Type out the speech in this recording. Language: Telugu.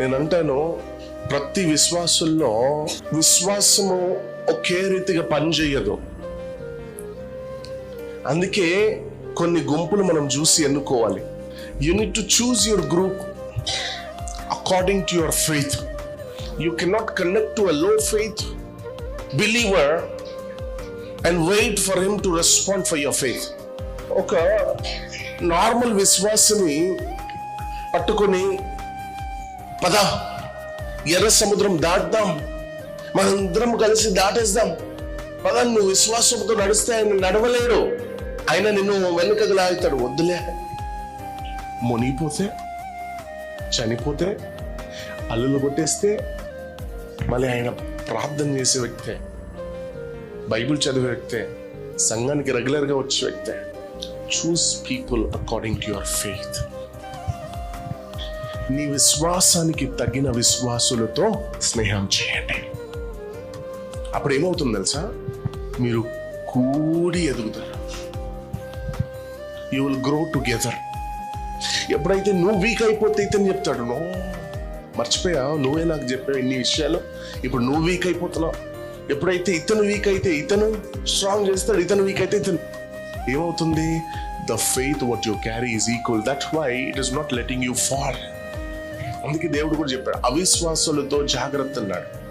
నేను అంటాను ప్రతి విశ్వాసుల్లో విశ్వాసము ఒకే రీతిగా పనిచేయదు. అందుకే కొన్ని గుంపులు మనం చూసి ఎన్నుకోవాలి. You need to choose your group according to your faith you cannot connect to a low faith believer and wait for him to respond for your faith ఒక నార్మల్ విశ్వాసని పట్టుకొని పద. ఎర్ర సముద్రం దాటుదాం. మనందరం కలిసి దాటేద్దాం. పద నువ్వు విశ్వాసంతో నడిస్తే ఆయన నడవలేడు. ఆయన నిన్ను వెనుకకు లాగుతాడు వద్దులే. మునిగిపోతే చనిపోతే అల్లులు కొట్టేస్తే మళ్ళీ ఆయన ప్రార్థన చేసే వ్యక్తే బైబిల్ చదివే వ్యక్తే సంఘానికి రెగ్యులర్గా వచ్చే వ్యక్తే. Choose people according to your faith. నీ విశ్వాసానికి తగిన విశ్వాసులతో స్నేహం చేయండి. అప్పుడు ఏమవుతుంది తెలుసా? మీరు కూడి ఎదుగుతారు. యూ విల్ గ్రో టుగెదర్ ఎప్పుడైతే నువ్వు వీక్ అయిపోతే ఇతను చెప్తాడు నో మర్చిపోయా? నువ్వే నాకు చెప్పావు ఇన్ని విషయాలు. ఇప్పుడు నువ్వు వీక్ అయిపోతున్నావు. ఎప్పుడైతే ఇతను వీక్ అయితే ఇతను స్ట్రాంగ్ చేస్తాడు ఇతను వీక్ అయితే ఇతను. ఏమవుతుంది? The faith what you carry is equal that why it is not letting you fall అందుకే దేవుడు కూడా చెప్పాడు అవిశ్వాసులతో జాగ్రత్త అన్నాడు